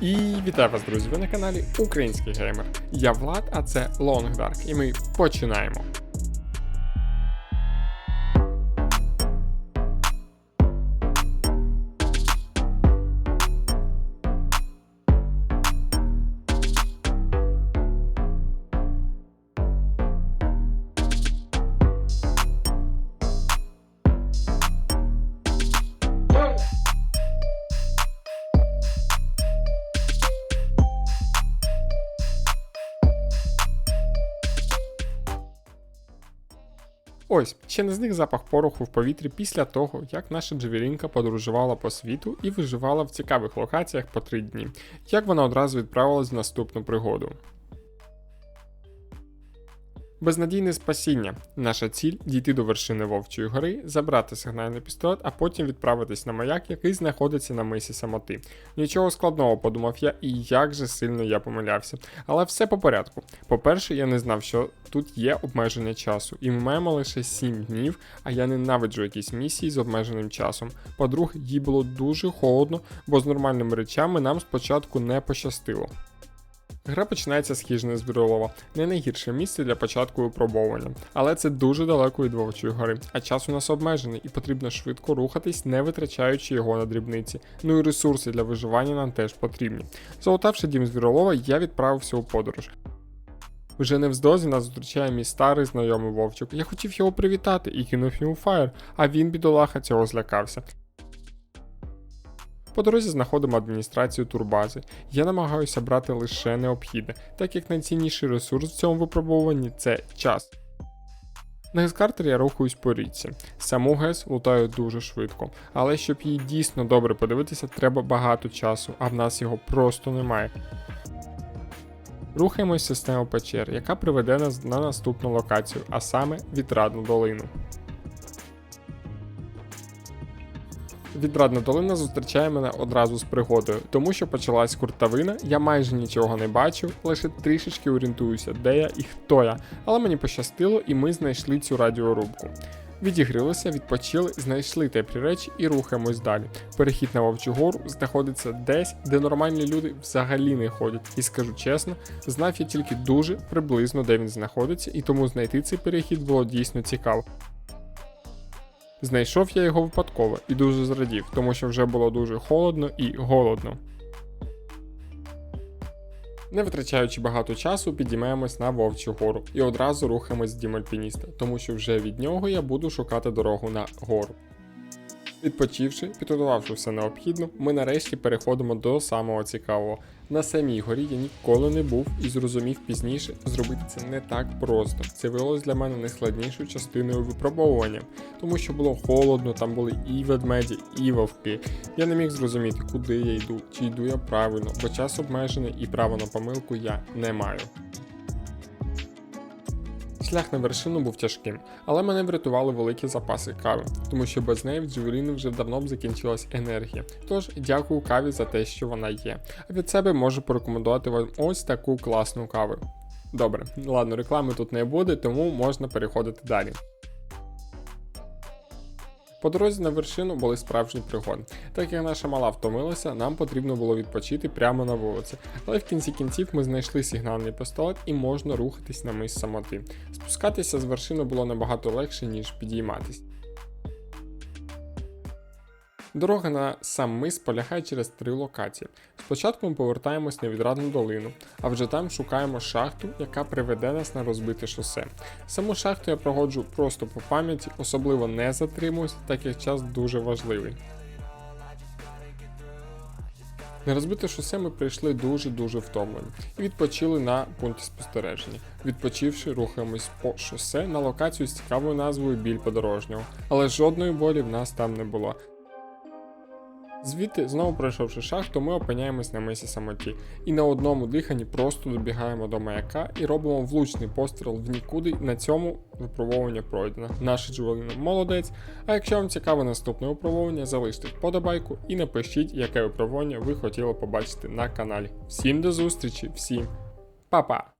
І вітаю вас, друзі! Ви на каналі Український Геймер. Я Влад, а це Dark, і ми починаємо. Ось ще не зник запах пороху в повітрі після того, як наша джевелінка подорожувала по світу і виживала в цікавих локаціях по три дні, як вона одразу відправилась в наступну пригоду. Безнадійне спасіння. Наша ціль дійти до вершини Вовчої гори, забрати сигнальний пістолет, а потім відправитись на маяк, який знаходиться на мисі самоти. Нічого складного, подумав я, і як же сильно я помилявся. Але все по порядку. По-перше, я не знав, що тут є обмеження часу, і ми маємо лише 7 днів, а я ненавиджу якісь місії з обмеженим часом. По-друге, їй було дуже холодно, бо з нормальними речами нам спочатку не пощастило. Гра починається з хижини звіролова, не найгірше місце для початку випробовування, але це дуже далеко від Вовчої гори, а час у нас обмежений і потрібно швидко рухатись, не витрачаючи його на дрібниці. Ну і ресурси для виживання нам теж потрібні. Залутавши дім звіролова, я відправився у подорож. Вже невздовзі нас зустрічає мій старий знайомий вовчик. Я хотів його привітати і кинув йому фаєр, а він, бідолаха, цього злякався. По дорозі знаходимо адміністрацію турбази. Я намагаюся брати лише необхідне, так як найцінніший ресурс в цьому випробуванні це час. На гескартері я рухаюсь по річці. Саму ГЕС лутаю дуже швидко, але щоб її дійсно добре подивитися, треба багато часу, а в нас його просто немає. Рухаємось систему печер, яка приведе нас на наступну локацію, а саме відрадну долину. Відрадна долина зустрічає мене одразу з пригодою, тому що почалась куртавина, я майже нічого не бачив, лише трішечки орієнтуюся, де я і хто я. Але мені пощастило, і ми знайшли цю радіорубку. Відігрілися, відпочили, знайшли теплі речі і рухаємось далі. Перехід на Вовчу гору знаходиться десь, де нормальні люди взагалі не ходять. І скажу чесно, знав я тільки дуже приблизно, де він знаходиться, і тому знайти цей перехід було дійсно цікаво. Знайшов я його випадково і дуже зрадів, тому що вже було дуже холодно і голодно. Не витрачаючи багато часу, підіймаємось на Вовчу гору і одразу рухаємось з Дім Альпініста, тому що вже від нього я буду шукати дорогу на гору. Відпочивши, підготувавши все необхідно, ми нарешті переходимо до самого цікавого. На самій горі я ніколи не був і зрозумів пізніше, зробити це не так просто. Це виявилось для мене найскладнішою частиною випробовування, тому що було холодно, там були і ведмеді, і вовки. Я не міг зрозуміти, куди я йду, чи йду я правильно, бо час обмежений і права на помилку я не маю. Шлях на вершину був тяжким, але мене врятували великі запаси кави, тому що без неї в Джевеліни вже давно б закінчилась енергія. Тож дякую каві за те, що вона є. А від себе можу порекомендувати вам ось таку класну каву. Добре, ладно, реклами тут не буде, тому можна переходити далі. По дорозі на вершину були справжні пригоди. Так як наша мала втомилася, нам потрібно було відпочити прямо на вулиці. Але в кінці кінців ми знайшли сигнальний пістолет і можна рухатись на мис самоти. Спускатися з вершини було набагато легше, ніж підійматись. Дорога на сам мис полягає через три локації. Спочатку ми повертаємось на відрадну долину, а вже там шукаємо шахту, яка приведе нас на розбите шосе. Саму шахту я проходжу просто по пам'яті, особливо не затримуюсь, так як час дуже важливий. На розбите шосе ми прийшли дуже-дуже втомлені і відпочили на пункті спостереження. Відпочивши, рухаємось по шосе на локацію з цікавою назвою Біль подорожнього, але жодної болі в нас там не було. Звідти, знову пройшовши шахту, ми опиняємось на мисі самоті, і на одному диханні просто добігаємо до маяка і робимо влучний постріл в нікуди. На цьому випробовування пройдено. Наша джувеліна молодець. А якщо вам цікаве наступне випробовування, залиште вподобайку і напишіть, яке випробування ви хотіли побачити на каналі. Всім до зустрічі, всім па-па!